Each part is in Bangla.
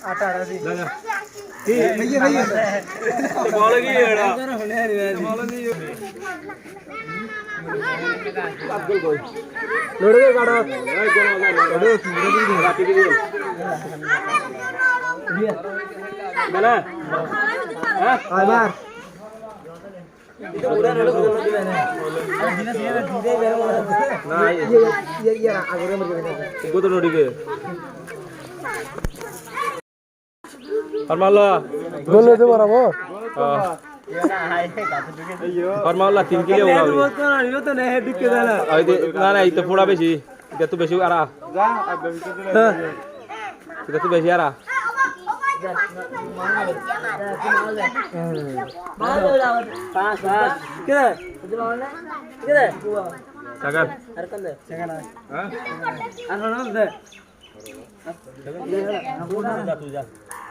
আবার ನೋಡಿಗೆ ফরমাল্লা। গোলে তো বরাবো ফরমাল্লা তিন কিলো না না। এই তো ফোড়া বেশি। এটা তো বেশি আরা এটা তো বেশি আরা সাগার। হ্যাঁ? আর কোয়া স্যার ভিডিও বাদ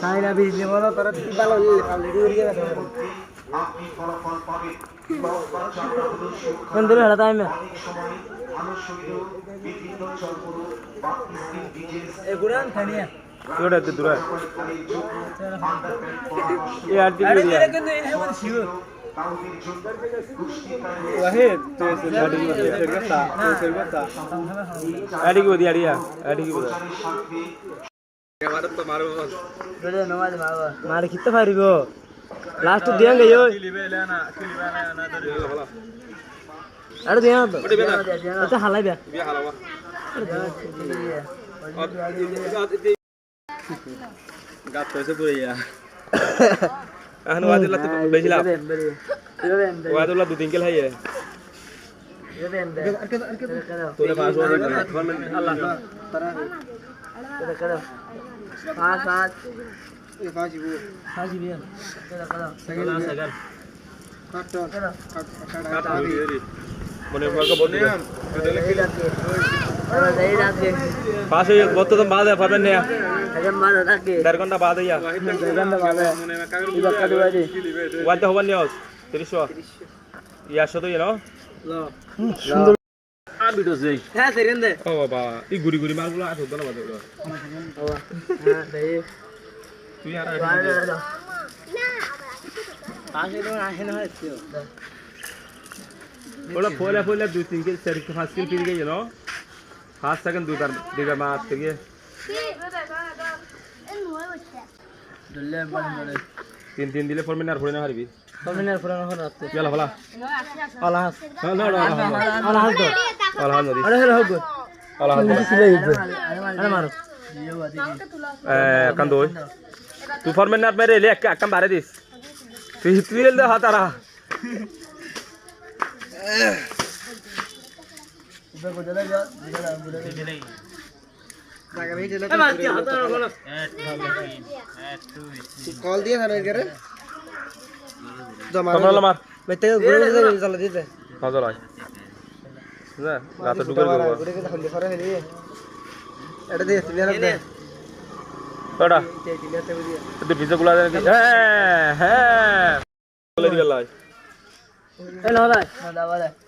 তাই না বিজলি বলো তোরা কি ভালো দূরে হেলা তাই না? এগুড়ান থানিয়া ওটা তো দূরে এ আর দিকে মার পারিব লাস্ট ইয়ো আরে দিয়া তো আচ্ছা হালাই হালাবা গাত পয়সা পুরে ইয়া এখন ওয়াদুল্লাহ তো বেশি লাভ। ওয়াদুল্লাহ দু তিন কেল হাইয়ে তোলে পাঁচ আল্লাহ মনে করকে বলতে পাঁচ হয়ে বত্ত তো বাদ পাবেন না দেড় ঘণ্টা বাদ হইয়া ওয়াদে হবার নিয়ে তিরিশশো ইয়ারশো তো ইয়ে পাশে ফলে ফলে দুই তিন কেজি চার পাঁচ কিলো ফিরে গেছে না ফার্স্ট সেকেন্ড দুইবার দুইবার মাছ থেকে তিন তিন দিলে ফরমিন আর ফোড়ে না পুরানো হল আল্লাহ হাস না না না আল্লাহ হাস আরে হলো আল্লাহ আরে মারো তুই ফরমিন না মেরে লে একটা কাম বারে দিস। তুই তুই লে হাতারা হ্যাঁ হ্যাঁ হ্যাঁ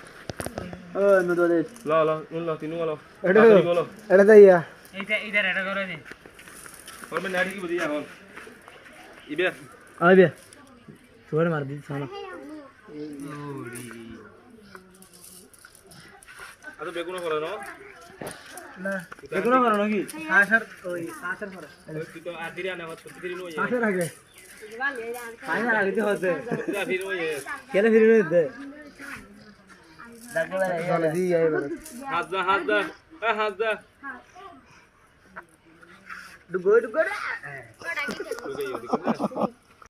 ও নো দে ল ল নুন ল তিনু ল এটা এটা ল এটা দাইয়া এইটা এইটা এটা করে দে और मैं नाड़ी की बदिया हॉल इबे আইবে তোরে মার দি সালা आ तो बेगुना করে না না দেখুন করো নাকি আসার ওই আসার পরে তুই তো আর দিরা না হচ্ছে দিরি নই আসার আগে পানি না লাগিতে হতে যা ফির ওই কেন ফিরে নিতে দেখো চলে